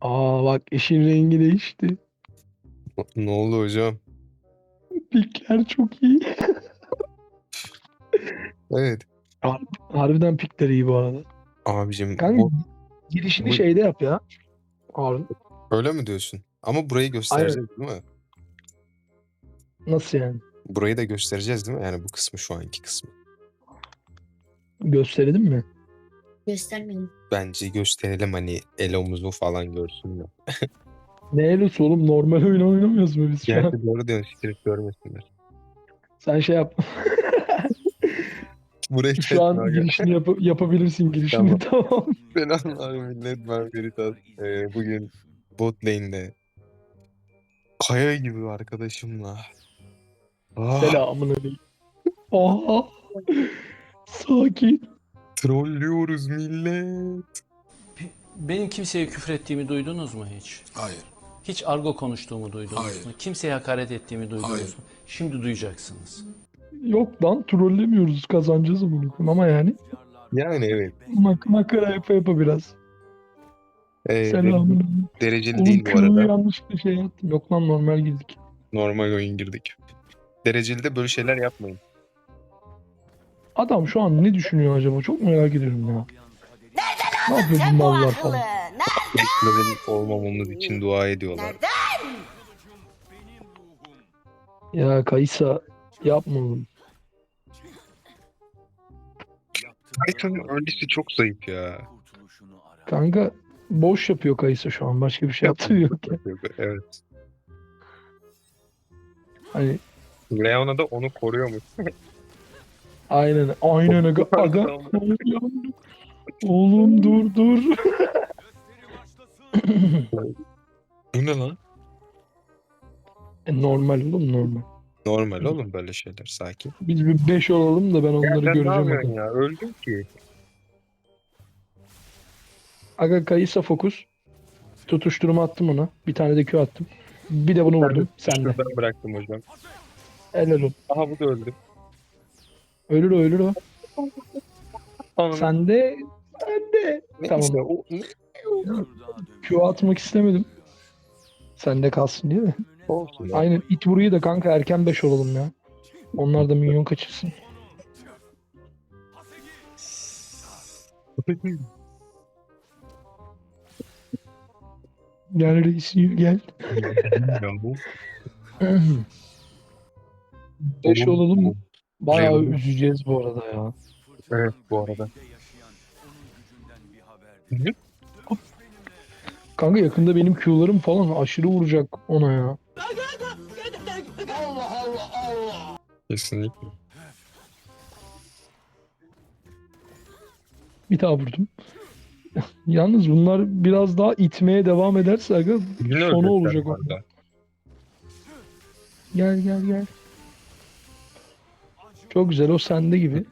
Aa bak işin rengi değişti. Ne oldu hocam? Pikler çok iyi. Evet. Harbiden pikler iyi bu arada. Abicim Kanka bu, girişini bu- şeyde yap ya. Harun. öyle mi diyorsun? Ama burayı göstereceğiz değil mi? Nasıl yani? Burayı da göstereceğiz değil mi? Yani bu kısmı şu anki kısmı. Gösterelim mi? Göstermeyin. Bence gösterelim hani elomuzu falan görsünler. Ne elosu oğlum? Normal oyun oynamıyoruz mu biz şu an? Gerçi doğru diyorsun. Siktirip görmesinler. Sen şey yap. Burayı Şu an girişini yap- yapabilirsin girişini tamam. Selamlar millet ben Veritas. Ee, bugün bot lane'de kaya gibi arkadaşımla. Ah, Selamun aleyküm. Aa. Sakin. Trollüyoruz millet. Benim kimseye küfür ettiğimi duydunuz mu hiç? Hayır. Hiç argo konuştuğumu duydunuz Hayır. mu? Kimseye hakaret ettiğimi duydunuz Hayır. mu? Şimdi duyacaksınız. Yok lan trollemiyoruz kazanacağız bunu ama yani Yani evet. mak makara yapa yapa biraz. Ee, aleyküm. dereceli Oğlum değil bu arada. yanlışlıkla şey yaptım. Yok lan normal girdik. Normal oyun girdik. Dereceli de böyle şeyler yapmayın. Adam şu an ne düşünüyor acaba? Çok merak ediyorum ya. Ne yapıyor bu mallar falan? Level olmamamız için dua ediyorlar. Ya Kaysa yapma oğlum. Titan'ın öncesi çok zayıf ya. Kanka boş yapıyor Kaysa şu an. Başka bir şey yaptığı yok. ya. Evet. Hani Leona da onu koruyormuş. aynen aynen aga. aga. Oğlum, Oğlum dur dur. Bu ne lan? E, normal oğlum normal. Normal oğlum böyle şeyler sakin. Biz bir 5 olalım da ben onları Sen ne göreceğim. yapıyorsun Aga. ya? Öldün ki. aga Kaysa fokus. Tutuşturma attım ona. Bir tane de Q attım. Bir de bunu vurdum. Sen de. Şuradan bıraktım hocam. Helal olsun. Aha bu da öldü. Ölür o ölür o. Anam. Sen de. Sen de. Tamam. Q atmak istemedim. Sende kalsın diye de. olsun. Aynen it vuruyu da kanka erken 5 olalım ya. Onlar da minyon kaçırsın. Gel reis gel. 5 olalım mı? Bayağı Eyvallah. üzeceğiz bu arada ya. Evet bu arada. Kanka yakında benim Q'larım falan aşırı vuracak ona ya. Kesinlikle. Bir daha vurdum. Yalnız bunlar biraz daha itmeye devam ederse aga sonu olacak orada. Gel gel gel. Çok güzel o sende gibi.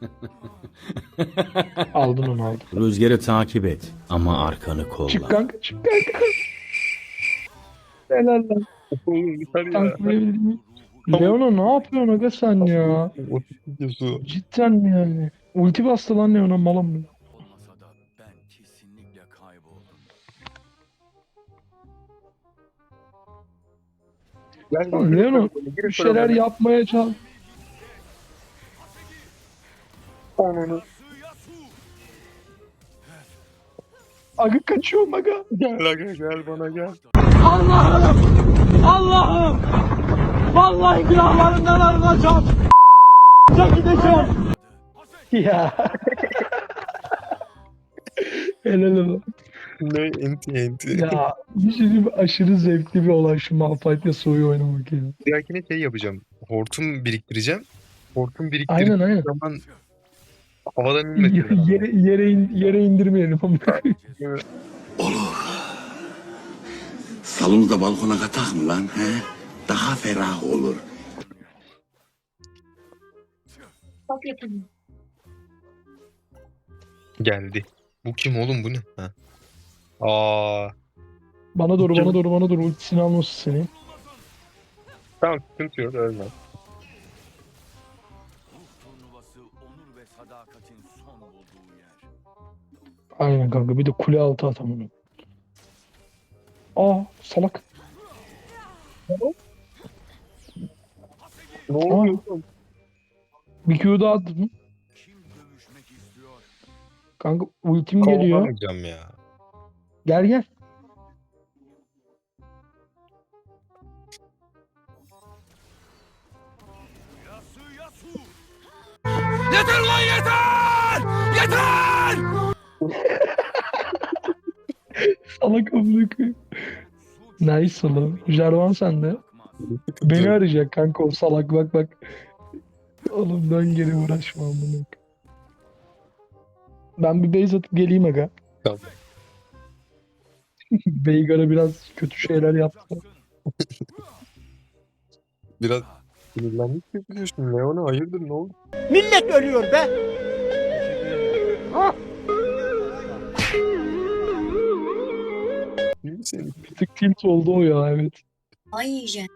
aldın onu aldın. Rüzgarı takip et ama arkanı kolla. Çık kanka çık kanka. Helal lan. Oğlum yeter ya. Tanklayabildin mi? Leona ne yapıyorsun aga sen ya? O videosu. Cidden mi yani? Ulti bastı lan Leona malım mı? Masada ben kesinlikle kayboldum. Gel, Leona Gir bir şeyler yapmaya çal. Ananı. Aga kaçıyorum aga. Gel aga gel bana gel. Allah'ım! Vallahi günahlarımdan arınacağım. gideceğim. Ya. Helal olsun. Ne enti enti. Ya bir şey diyeyim aşırı zevkli bir olay şu Malphite'le soyu oynamak ya. Bir dahakine şey yapacağım. Hortum biriktireceğim. Hortum biriktirdiğim Aynen aynen. zaman havadan inmesin. yere, yere, in- yere indirmeyelim ama. Salonu da balkona katak mı lan he? Daha ferah olur. Bak yapın. Geldi. Bu kim oğlum bu ne? Ha. Aa, bana doğru bana doğru bana doğru ultisini alması seni. tamam sıkıntı yok ölmez. Sadakatin son bulduğu yer. Aynen kanka bir de kule altı atamını. Aa salak. Ne oluyor? Bir Q daha attım. Kim dövüşmek istiyor? Kanka ultim geliyor. Ya. Gel gel. Yasu yasu! Yeter lan yeter! Yeter! Salak amına koyayım. Nice oğlum. Jarvan sende. Beni arayacak kanka o salak bak bak. Oğlum dön geri uğraşma amına. Ben bir base atıp geleyim aga. Tamam. Veigar'a biraz kötü şeyler yaptı. Biraz sinirlendik yapıyorsun. Leona hayırdır ne oldu? Millet ölüyor be. Misin? Bir tık tilt oldu o ya evet. Ay yiyeceğim.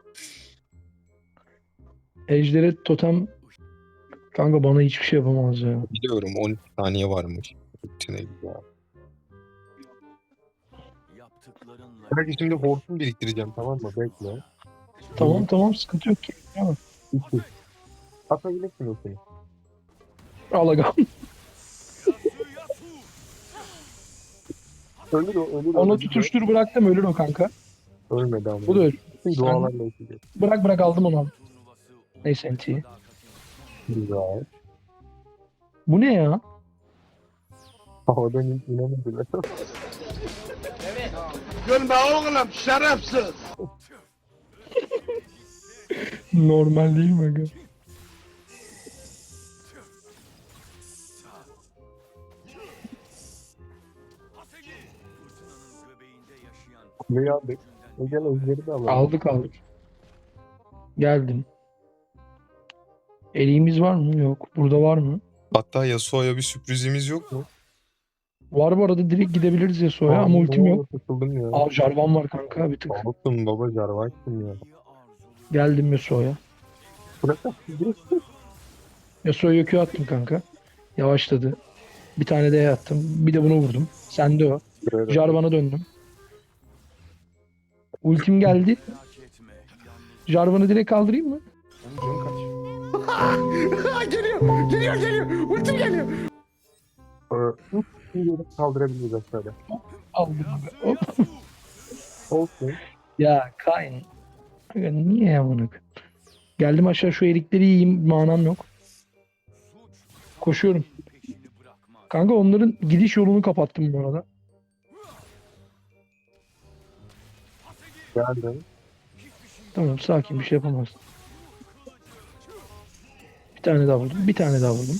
Ejder'e totem kanka bana hiçbir şey yapamaz ya. Biliyorum 12 saniye varmış. İçine güzel. Yaptıklarınla Belki şimdi hortum biriktireceğim tamam mı? Bekle. Tamam tamam sıkıntı yok ki. Tamam. İki. Atabilirsin o seni. Al aga. Ölür o ölür o. Onu tutuştur bıraktım ölür o kanka. Ölmedi ama. Bu da ölür. Dualarla yaşayacak. Bırak bırak aldım onu. Neyse NT. Güzel. Bu ne ya? Havadan ilk inemediler. Gülme oğlum şerefsiz. Normal değil mi aga? fırtınanın göbeğinde yaşayan Kuleyi aldık. E gel özleri de alalım. Aldık aldık. Geldim. Eliğimiz var mı? Yok. Burada var mı? Hatta Yasuo'ya bir sürprizimiz yok mu? Var bu arada direkt gidebiliriz ya soya Aa, ama ultim yok. Aa Jarvan var kanka bir tık. Olsun baba Jarvan'sın ya. Geldim Yasuo'ya. Yasuo'ya Q attım kanka. Yavaşladı. Bir tane de attım. Bir de bunu vurdum. Sen de o. Jarvan'a döndüm. Ultim geldi. Jarvan'ı direkt kaldırayım mı? Canım kaç. geliyor, geliyor, geliyor. Ultim geliyor. Ee, kaldırabiliriz aşağıda. Aldım abi. Hop. Olsun. Ya Kayn. Niye yamanak? Geldim aşağı şu erikleri yiyeyim. Manam yok. Koşuyorum. Kanka onların gidiş yolunu kapattım bu arada. Geldim. Tamam sakin bir şey yapamaz. Bir tane daha vurdum. Bir tane daha vurdum.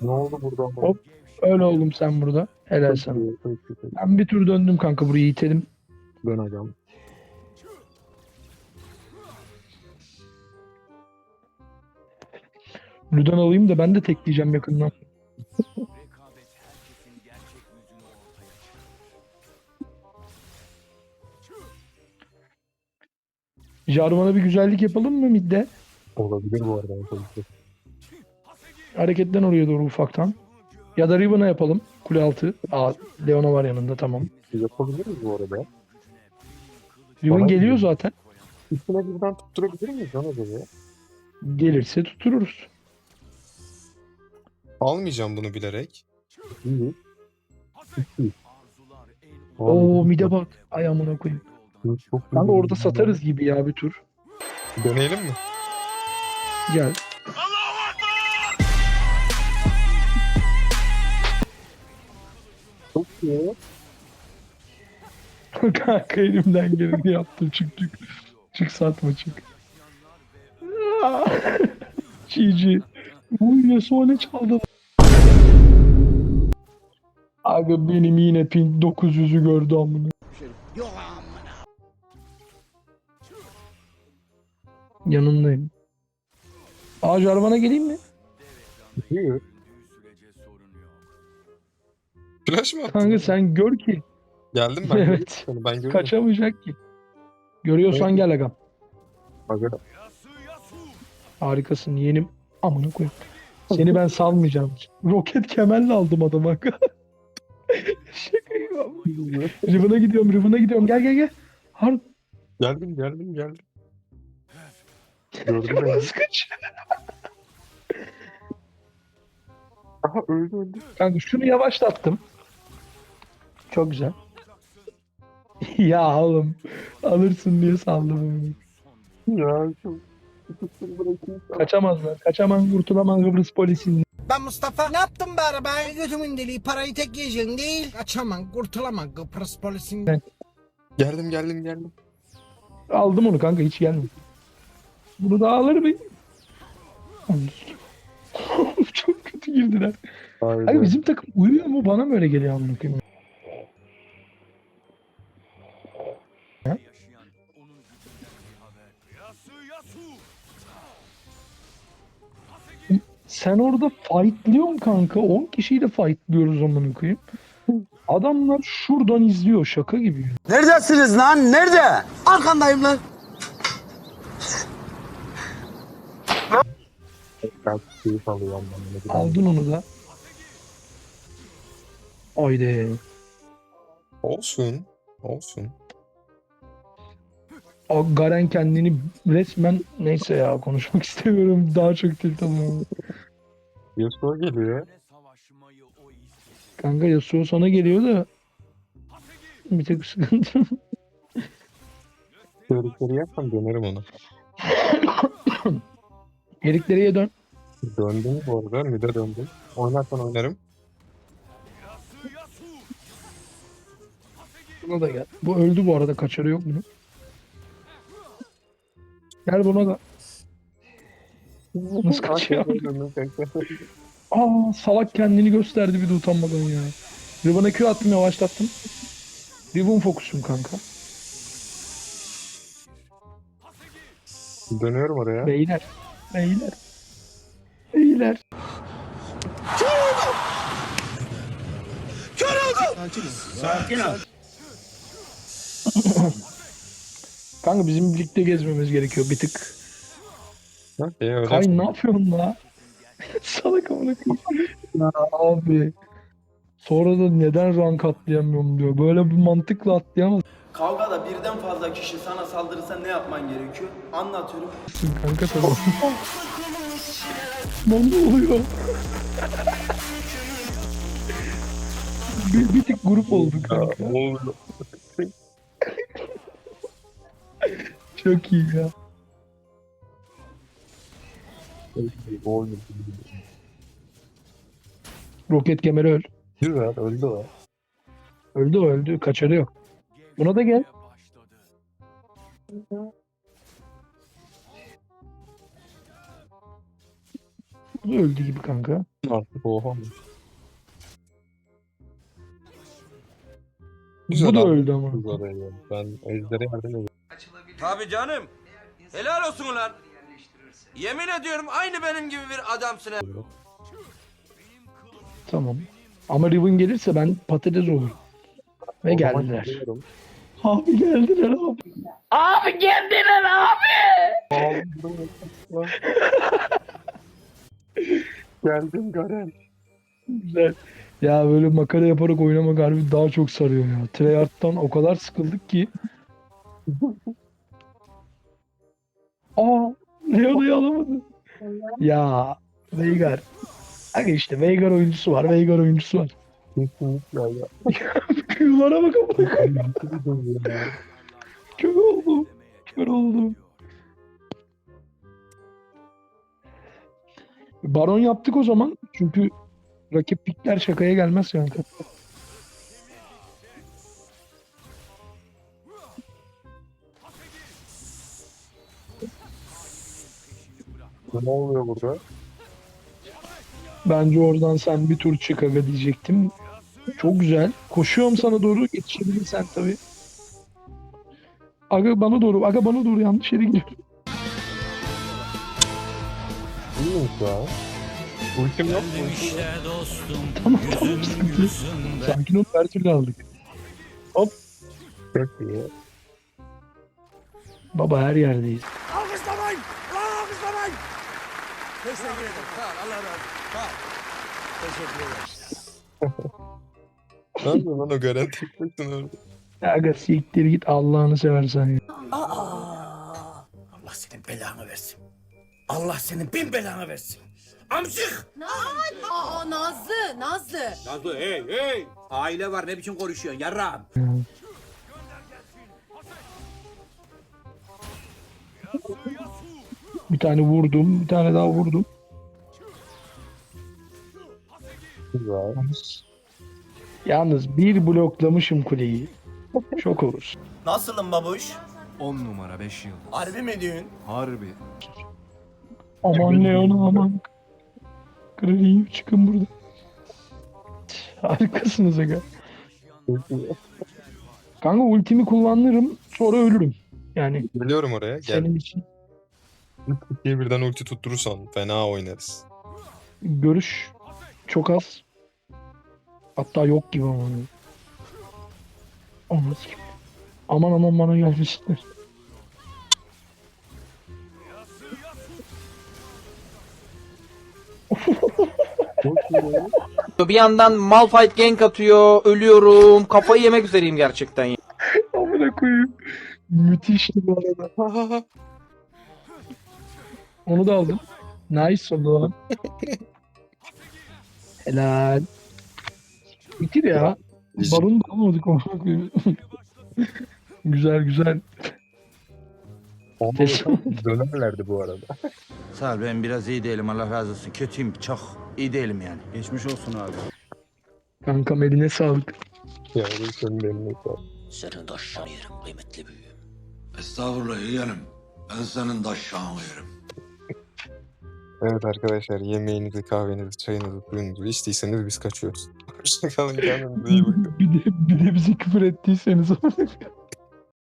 Ne oldu burada ama? Hop. Öyle oldum sen burada. Helal sana. Ben bir tur döndüm kanka burayı itelim. Dön agam. Ludan alayım da ben de tekleyeceğim yakından. Rekabet herkesin gerçek yüzünü ortaya çıkarır. Jarvan'a bir güzellik yapalım mı midde? Olabilir bu arada. Hareketten oraya doğru ufaktan. Ya da Riven'a yapalım. Kule altı. Aa Leona var yanında tamam. Yapabiliriz bu arada. Riven Bana geliyor zaten. Üstüne birden tutturabilir miyiz ona göre? Gelirse tuttururuz. Almayacağım bunu bilerek. İyi. Oo mide bak. Ay amına koyayım. Çok Kanka orada satarız gibi ya bir tur. Deneyelim mi? Gel. Çok iyi. Kanka elimden geleni yaptım çık çık. Çık satma çık. GG. Uy Yasuo ne çaldı? Aga benim yine ping 900'ü gördü amına. Yanındayım. Aa Jarvan'a geleyim mi? İyi. Flash mı attın? Kanka sen gör ki. Geldim ben. Evet. Seni ben görüyorum. Kaçamayacak ki. Görüyorsan gel agam. Aga. Yasu! Harikasın yeğenim. Amına koyayım. Seni ben salmayacağım. Roket kemerle aldım adamı. Şaka gibi. Riven'a gidiyorum, Riven'a gidiyorum. Gel gel gel. Har Geldim geldim geldim. Gördün mü? Nasıl kaç? Aha öldü öldü. Kanka şunu yavaşlattım. Çok güzel. ya oğlum alırsın diye saldım. Ya şu Kaçamazlar. Kaçamaz kurtulamaz Kıbrıs polisinden. Ben Mustafa. Ne yaptım be arabaya? Götümün deliği parayı tek yiyeceğin değil. Kaçamam kurtulamam Kıbrıs polisinden. Geldim geldim geldim. Aldım onu kanka hiç gelme. Bunu da alır mıyım? Çok kötü girdiler. Hayır bizim takım uyuyor mu? Bana mı öyle geliyor amına Sen orada fightlıyorsun kanka. 10 kişiyle fightlıyoruz amına koyayım. Adamlar şuradan izliyor şaka gibi. Neredesiniz lan? Nerede? Arkandayım lan. Ben keyif alıyorum ben bunu. Aldın onu da. Haydi. Olsun. Olsun. O Garen kendini resmen neyse ya konuşmak istemiyorum. Daha çok tilt alıyorum. Yasuo geliyor. Kanka Yasuo sana geliyor da bir tek sıkıntı. Tehlikeli yapsam dönerim ona. Erikleriye dön. Döndüm bu arada. Mide döndüm. Oynarsan oynarım. Buna da gel. Bu öldü bu arada. Kaçarı yok bunun. Gel buna da. Nasıl kaçıyor? Aa salak kendini gösterdi bir de utanmadan ya. Riven'a Q attım yavaşlattım. Riven fokusum kanka. Dönüyorum oraya. Beyler. Beyler. Beyler. Kanka bizim birlikte gezmemiz gerekiyor bir tık. Öyle. Kay ne yapıyorsun la? Salak amına koyayım. Ya abi. Sonra da neden rank atlayamıyorum diyor. Böyle bir mantıkla atlayamazsın Kavgada birden fazla kişi sana saldırırsa ne yapman gerekiyor? Anlatıyorum. kanka tamam. Lan ne oluyor? bir, bir tık grup olduk kanka. Çok iyi ya. Roket kemeri öl. Güzel öldü o. Öldü o öldü. Kaçarı yok. Buna da gel. Bu da öldü gibi kanka. Artık oha. Bu da öldü ama. Güzel. Ben Ejder'e yardım ediyorum. Tabii canım. Helal olsun ulan. Yemin ediyorum aynı benim gibi bir adamsın. ha. Tamam. Ama Riven gelirse ben patates olurum. Ve O zaman geldiler. Abi geldiler abi. Abi geldiler abi. Geldim Garen. Güzel. Ya böyle makara yaparak oynamak harbi daha çok sarıyor ya. Treyarch'tan o kadar sıkıldık ki. Aa, Leona'yı alamadı. Ya Veigar. Aga işte Veigar oyuncusu var. Veigar oyuncusu var. Kesinlikle ya. Kıyılara bak koyayım. Kör oldum. Kör oldum. Baron yaptık o zaman. Çünkü rakip pikler şakaya gelmez kanka. Ne oluyor burada? Bence oradan sen bir tur çık aga diyecektim. Çok güzel. Koşuyorum sana doğru. Yetişebilirsen tabii. Aga bana doğru. Aga bana doğru yanlış yere gidiyorum. İyiymiş ya. Ultim yok mu? Tamam tamam yok. Sakin ol her türlü aldık. Çok iyi. Baba her yerdeyiz. Teşekkür ederim. Sağ ol. Allah razı olsun. Ne yapıyor lan o Garen tek başına orada? Aga siktir git Allah'ını seversen ya. Allah senin belanı versin. Allah senin bin belanı versin. Amcık! Aa Nazlı, Nazlı. Nazlı hey hey. Aile var ne biçim konuşuyorsun yarrağım. Bir tane vurdum, bir tane daha vurdum. Güzel. Yalnız, yalnız bir bloklamışım kuleyi. Şok olur. Nasılım babuş? 10 numara 5 yıl. Harbi mi diyorsun? Harbi. Aman Leon aman. Kraliçem çıkın burada. Harikasınız aga. Kanka ultimi kullanırım sonra ölürüm. Yani Geliyorum oraya. Gel. senin için İkiye birden ulti tutturursan fena oynarız. görüş çok az. Hatta yok gibi ama. Olmaz gibi. Aman aman bana gelmişler. Bir yandan Malphite gank atıyor. Ölüyorum. Kafayı yemek üzereyim gerçekten. Amına koyayım. Müthişti bu arada. Onu da aldım. Nice oldu lan. Helal. Bitir ya. Barun da almadık amına koyayım. güzel güzel. Dönerlerdi bu arada. Sağ ol ben biraz iyi değilim Allah razı olsun. Kötüyüm çok. iyi değilim yani. Geçmiş olsun abi. Kankam eline sağlık. Yani senin eline sağlık. Senin de aşağını yerim kıymetli büyüğüm. Estağfurullah yeğenim. Ben senin de aşağını yerim. Evet arkadaşlar yemeğinizi, kahvenizi, çayınızı, suyunuzu içtiyseniz biz kaçıyoruz. Hoşçakalın kendinize iyi bakın. Bir de, bir de bizi küfür ettiyseniz